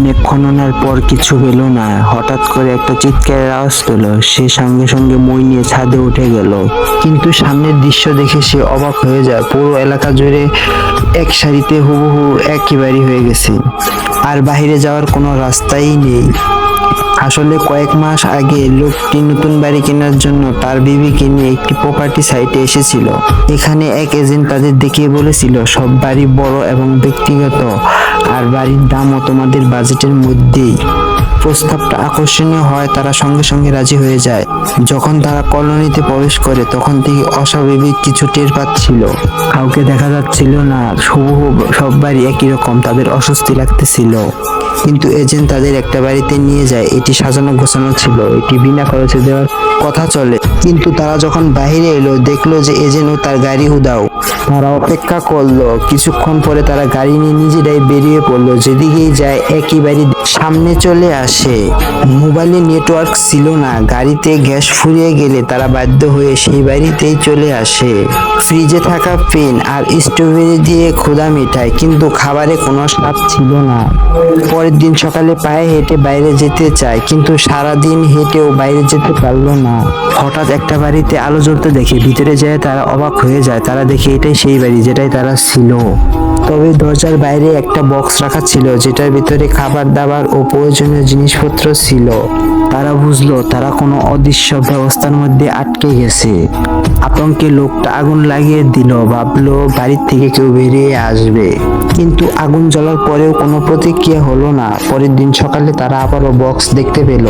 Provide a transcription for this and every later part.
অনেক খননের পর কিছু পেল না। হঠাৎ করে একটা চিৎকারের আওয়াজ পেল। সে সঙ্গে সঙ্গে মই নিয়ে ছাদে উঠে গেল। কিন্তু সামনের দৃশ্য দেখে সে অবাক হয়ে যায়। পুরো এলাকা জুড়ে এক সারিতে হুবহু বাড়ি হয়ে গেছে। আর বাইরে যাওয়ার কোনো রাস্তাই নেই। আসলে কয়েক মাস আগে লোকটি নতুন বাড়ি কেনার জন্য তার বিবিকে নিয়ে একটি প্রপার্টি সাইটে এসেছিল। এখানে এক এজেন্ট তাদের দেখিয়ে বলেছিল, সব বাড়ি বড় এবং ব্যক্তিগত। আর বাড়ির দামও তোমাদের বাজেটের মধ্যেই। প্রস্তাবটা আকর্ষণীয় হয়, তারা সঙ্গে সঙ্গে রাজি হয়ে যায়। যখন তারা কলোনিতে প্রবেশ করে, তখন থেকে অস্বাভাবিক কিছু টের পাচ্ছিল। কাউকে দেখা যাচ্ছিল না শুভ সব বাড়ি একই রকম, তাদের অস্বস্তি লাগতেছিল। কিন্তু এজেন্ট তাদের একটা বাড়িতে নিয়ে যায়, এটি সাজানো গোছানো ছিল। এটি বিনা খরচে দেওয়ার কথা চলে। কিন্তু তারা যখন বাহিরে এলো, দেখল যে এ যেন তার গাড়ি উদাও তারা অপেক্ষা করল। কিছুক্ষণ পরে তারা গাড়ি নিয়ে নিজেরাই বেরিয়ে পড়ল। যেদিকেই যায় একই বাড়ি সামনে চলে আসে। মোবাইলে নেটওয়ার্ক ছিল না। গাড়িতে গ্যাস ফুরিয়ে গেলে তারা বাধ্য হয়ে সেই বাড়িতেই চলে আসে। ফ্রিজে থাকা পেন আর স্ট্রবেরি দিয়ে ক্ষুধা মেটায়, কিন্তু খাবারে কোনো স্বাদ ছিল না। পরের দিন সকালে পায়ে হেঁটে বাইরে যেতে চায়, কিন্তু সারাদিন হেঁটেও বাইরে যেতে পারল না। হঠাৎ একটা বাড়িতে আলো জ্বলতে দেখে ভিতরে যায় তারা অবাক হয়ে যায়। তারা দেখে এটাই সেই বাড়ি যেটাই তারা ছিল। তবে দরজার বাইরে একটা বক্স রাখা ছিল, যেটার ভিতরে খাবার দাবার ও প্রয়োজনীয় জিনিসপত্র ছিল। তারা বুঝলো, তারা কোনো অদৃশ্য ব্যবস্থার মধ্যে আটকে গেছে। আতঙ্কে লোকটা আগুন লাগিয়ে দিল, ভাবলো বাড়ির থেকে কেউ বেরিয়ে আসবে। কিন্তু আগুন জ্বলার পরেও কোনো প্রতিক্রিয়া হলো না। পরের দিন সকালে তারা আবারও বক্স দেখতে পেল।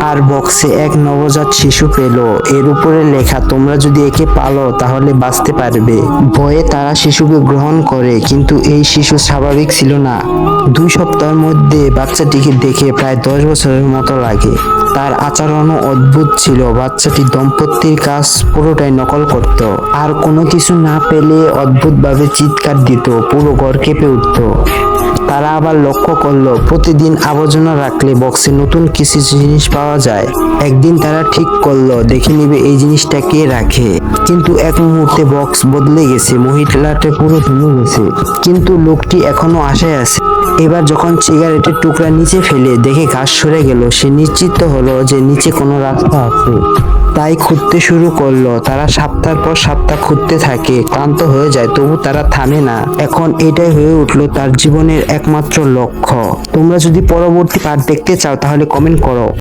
আর বক্সে এক নবজাত শিশু পেল। এর উপরে লেখা, তোমরা যদি একে পালো, তাহলে বাঁচতে পারবে। ভয়ে তারা শিশুকে গ্রহণ করে, কিন্তু এই শিশু স্বাভাবিক ছিল না। দুই সপ্তাহের মধ্যে বাচ্চাটিকে দেখে প্রায় দশ বছরের মতো লাগে। তার আচরণও অদ্ভুত ছিল। বাচ্চাটি দম্পতির কাজ পুরোটাই নকল করত। আর কোনো কিছু না পেলে অদ্ভুতভাবে চিৎকার দিত। পুরো ঘর কেঁপে উঠত। তারা আবার লক্ষ্য করল, প্রতিদিন আবর্জনা রাখলে বক্সে নতুন কিছু জিনিস পাওয়া যায়। একদিন তারা ঠিক করল, দেখে নিবে এই জিনিসটা কে রাখে। কিন্তু এক মুহূর্তে বক্স বদলে গেছে, মহিলাটা পুরো ধুমে গেছে। কিন্তু লোকটি এখনও আশায় আছে। এবার যখন সিগারেটের টুকরা নিচে ফেলে দেখে ঘাস সরে গেল, সে নিশ্চিত হলো যে নিচে কোনো রাস্তা আছে। তাই খুঁজতে শুরু করল। তারা সপ্তাহ পর সপ্তাহ খুঁজতে থাকে, ক্লান্ত হয়ে যায়, তবু তারা থামে না। এখন এটাই হয়ে উঠল তার জীবনের একমাত্র লক্ষ্য। তোমরা যদি পরবর্তী পার্ট দেখতে চাও, তাহলে কমেন্ট করো।